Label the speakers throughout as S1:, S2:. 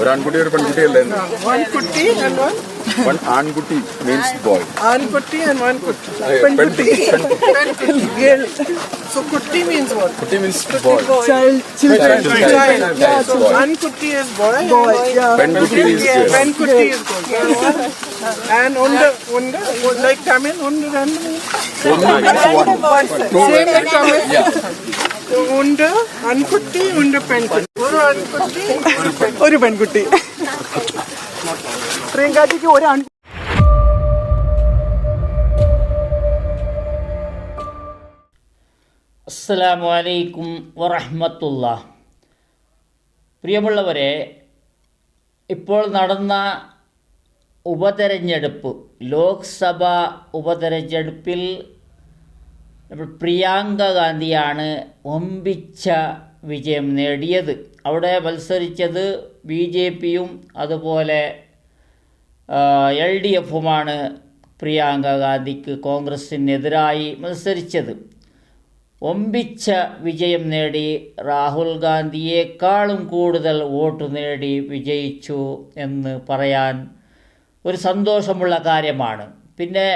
S1: ഒരു ആൺകുട്ടി ഒരു പെൺകുട്ടിയല്ലേ
S2: One kutti and one
S1: one ആൺകുട്ടി means boy
S2: ankutti and one kutti.
S1: പെൺകുട്ടി
S2: Penkutti. Girl. So kutti means what?
S1: കുട്ടി means boy
S3: Child, children.
S2: Child. So ankutti is boy.
S3: Boy, yeah.
S1: പെൺകുട്ടി
S2: And
S1: is
S2: yeah,
S1: girl.
S2: penkutti is girl. And unda, unda, like Tamil, unda, rendu.
S1: ഒന്ന് means one. Two
S2: Same like Tamil.
S1: Yeah.
S2: So ആൺകുട്ടി ഉണ്ട് പെൺകുട്ടി. ഒരു ഒരു
S3: പെൺകുട്ടി. പ്രിയങ്കാജിക്ക് ഒരു ആൺ
S4: അസ്സലാമു അലൈക്കും വറഹ്മത്തുള്ള പ്രിയമുള്ളവരെ ഇപ്പോൾ നടന്ന ഉപതെരഞ്ഞെടുപ്പ് ലോക്സഭാ ഉപതെരഞ്ഞെടുപ്പിൽ നമ്മൾ പ്രിയാങ്ക ഗാന്ധിയാണ് ഒമ്പിച്ച വിജയം നേടിയത്. അവിടെ മത്സരിച്ചത് ബി ജെ പിയും അതുപോലെ എൽ ഡി എഫുമാണ് പ്രിയാങ്ക ഗാന്ധിക്ക് കോൺഗ്രസിനെതിരായി മത്സരിച്ചത്. ഒമ്പിച്ച വിജയം നേടി രാഹുൽ ഗാന്ധിയേക്കാളും കൂടുതൽ വോട്ട് നേടി വിജയിച്ചു എന്ന് പറയാൻ ഒരു സന്തോഷമുള്ള കാര്യമാണ്. പിന്നെ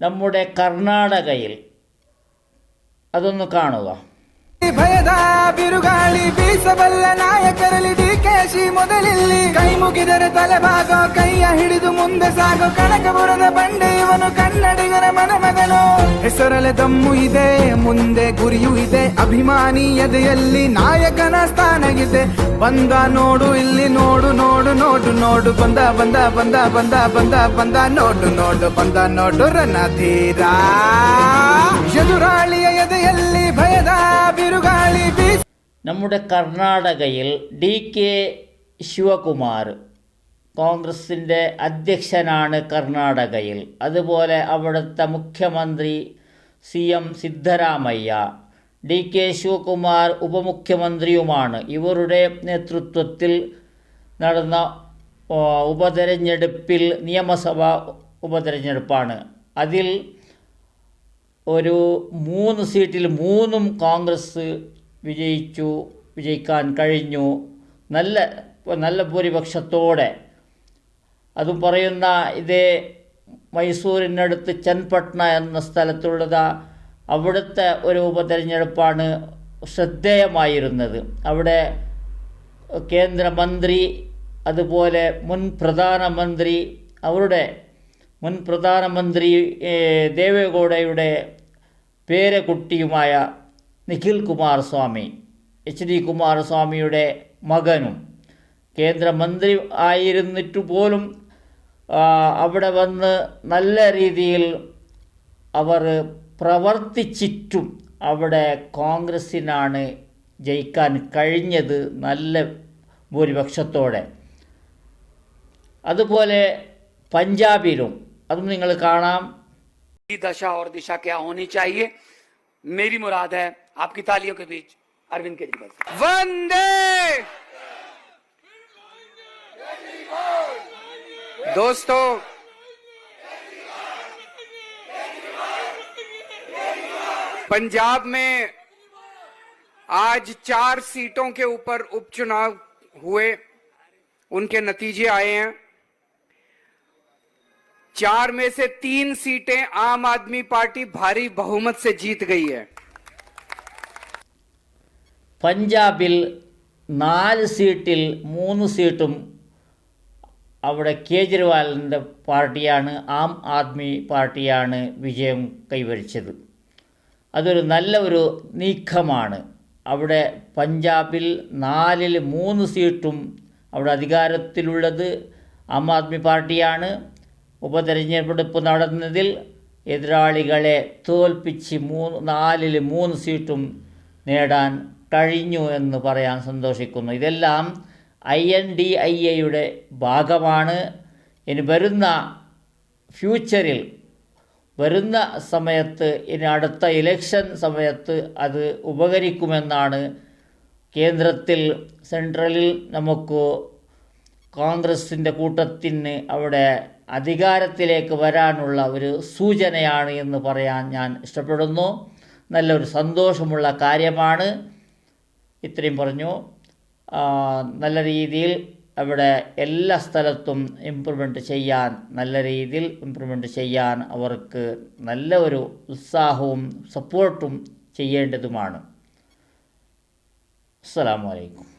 S4: നമ്മുടെ കർണാടകയിൽ. അതൊന്ന് കാണുക.
S5: ഭയദാ ബിരുഗാളി ബീസവല്ലന ಮೊದಲಿಲ್ಲಿ ಕೈ ಮುಗಿದರೆ ತಲೆಭಾಗೋ ಕೈಯ ಹಿಡಿದು ಮುಂದೆ ಸಾಗೋ ಕನಕಪುರದ ಬಂಡೆ ಇವನು ಕನ್ನಡಿಗರ ಮನಮಗನು ಹೆಸರಲೆ ದಮ್ಮು ಇದೆ ಮುಂದೆ ಗುರಿಯೂ ಇದೆ ಅಭಿಮಾನಿ ಎದೆಯಲ್ಲಿ ನಾಯಕನ ಸ್ಥಾನ ಇದೆ ಬಂದ ನೋಡು ಇಲ್ಲಿ ನೋಡು ನೋಡು ನೋಡು ನೋಡು ಬಂದ ಬಂದ ಬಂದ ಬಂದ ಬಂದ ಬಂದ ನೋಡು ನೋಡು ಬಂದ ನೋಡು ರಣಧೀರ ಎದುರಾಳಿಯ ಎದೆಯಲ್ಲಿ ಭಯದ ಬಿರುಗಾಳಿ ಬೀಸ
S4: നമ്മുടെ കർണാടകയിൽ ഡി കെ ശിവകുമാർ കോൺഗ്രസിന്റെ അധ്യക്ഷനാണ് കർണാടകയിൽ. അതുപോലെ അവിടുത്തെ മുഖ്യമന്ത്രി C M Siddaramaiah D K Shivakumar ഉപമുഖ്യമന്ത്രിയുമാണ്. ഇവരുടെ നേതൃത്വത്തിൽ നടന്ന ഉപതെരഞ്ഞെടുപ്പിൽ നിയമസഭ ഉപതെരഞ്ഞെടുപ്പാണ്. അതിൽ ഒരു മൂന്ന് സീറ്റിൽ മൂന്നും കോൺഗ്രസ് വിജയിച്ചു വിജയിക്കാൻ കഴിഞ്ഞു. നല്ല നല്ല ഭൂരിപക്ഷത്തോടെ. അതും പറയുന്ന ഇതേ മൈസൂരിനടുത്ത് ചെൻപട്ന എന്ന സ്ഥലത്തുള്ളത് അവിടുത്തെ ഒരു ഉപതെരഞ്ഞെടുപ്പാണ് ശ്രദ്ധേയമായിരുന്നത്. അവിടെ കേന്ദ്രമന്ത്രി അതുപോലെ മുൻ പ്രധാനമന്ത്രി അവരുടെ മുൻ പ്രധാനമന്ത്രി ദേവേഗൗഡയുടെ പേരക്കുട്ടിയുമായ നിഖിൽ കുമാരസ്വാമി എച്ച് ഡി കുമാരസ്വാമിയുടെ മകനും. കേന്ദ്രമന്ത്രി ആയിരുന്നിട്ട് പോലും അവിടെ വന്ന് നല്ല രീതിയിൽ അവർ പ്രവർത്തിച്ചിട്ടും അവിടെ കോൺഗ്രസ്സിനാണ് ജയിക്കാൻ കഴിഞ്ഞത് നല്ല ഭൂരിപക്ഷത്തോടെ. അതുപോലെ പഞ്ചാബിലും അതും നിങ്ങൾ കാണാം.
S6: ഈ ദശ ഓർ ദിശ ക്യാ മേരി മുറാദ് ആപ്കി താലിയോ ബീച്ച് അരവിന്ദ് കെജ്രിവാൾ വന്ദേ! दोस्तों पंजाब में आज चार सीटों के ऊपर उपचुनाव हुए उनके नतीजे आए हैं चार में से तीन सीटें आम आदमी पार्टी भारी बहुमत से जीत गई है
S4: പഞ്ചാബിൽ നാല് സീറ്റിൽ മൂന്ന് സീറ്റും അവിടെ കേജ്രിവാളിന്റെ പാർട്ടിയാണ് ആം ആദ്മി പാർട്ടിയാണ് വിജയം കൈവരിച്ചത്. അതൊരു നല്ല ഒരു നീക്കമാണ്. അവിടെ പഞ്ചാബിൽ നാലിൽ മൂന്ന് സീറ്റും അവിടെ അധികാരത്തിലുള്ളത് ആം ആദ്മി പാർട്ടിയാണ്. ഉപതെരഞ്ഞെടുപ്പ് നടന്നതിൽ എതിരാളികളെ തോൽപ്പിച്ച് മൂന്ന് നാലിൽ മൂന്ന് സീറ്റും നേടാൻ കഴിഞ്ഞു എന്ന് പറയാൻ സന്തോഷിക്കുന്നു. ഇതെല്ലാം ഐ എൻ ഡി ഐ എയുടെ ഭാഗമാണ്. ഇനി വരുന്ന ഫ്യൂച്ചറിൽ വരുന്ന സമയത്ത് ഇനി അടുത്ത ഇലക്ഷൻ സമയത്ത് അത് ഉപകരിക്കുമെന്നാണ് കേന്ദ്രത്തിൽ സെൻട്രലിൽ നമുക്ക് കോൺഗ്രസിന്റെ കൂട്ടത്തിന് അവിടെ അധികാരത്തിലേക്ക് വരാനുള്ള ഒരു സൂചനയാണ് എന്ന് പറയാൻ ഞാൻ ഇഷ്ടപ്പെടുന്നു. നല്ലൊരു സന്തോഷമുള്ള കാര്യമാണ്. ഇത്രയും പറഞ്ഞു. നല്ല രീതിയിൽ അവിടെ എല്ലാ സ്ഥലത്തും ഇമ്പ്രൂവ്മെന്റ് ചെയ്യാൻ നല്ല രീതിയിൽ ഇമ്പ്രൂവ്മെന്റ് ചെയ്യാൻ അവർക്ക് നല്ല ഒരു ഉത്സാഹവും സപ്പോർട്ടും ചെയ്യേണ്ടതുമാണ്. അസ്സലാമു അലൈക്കും.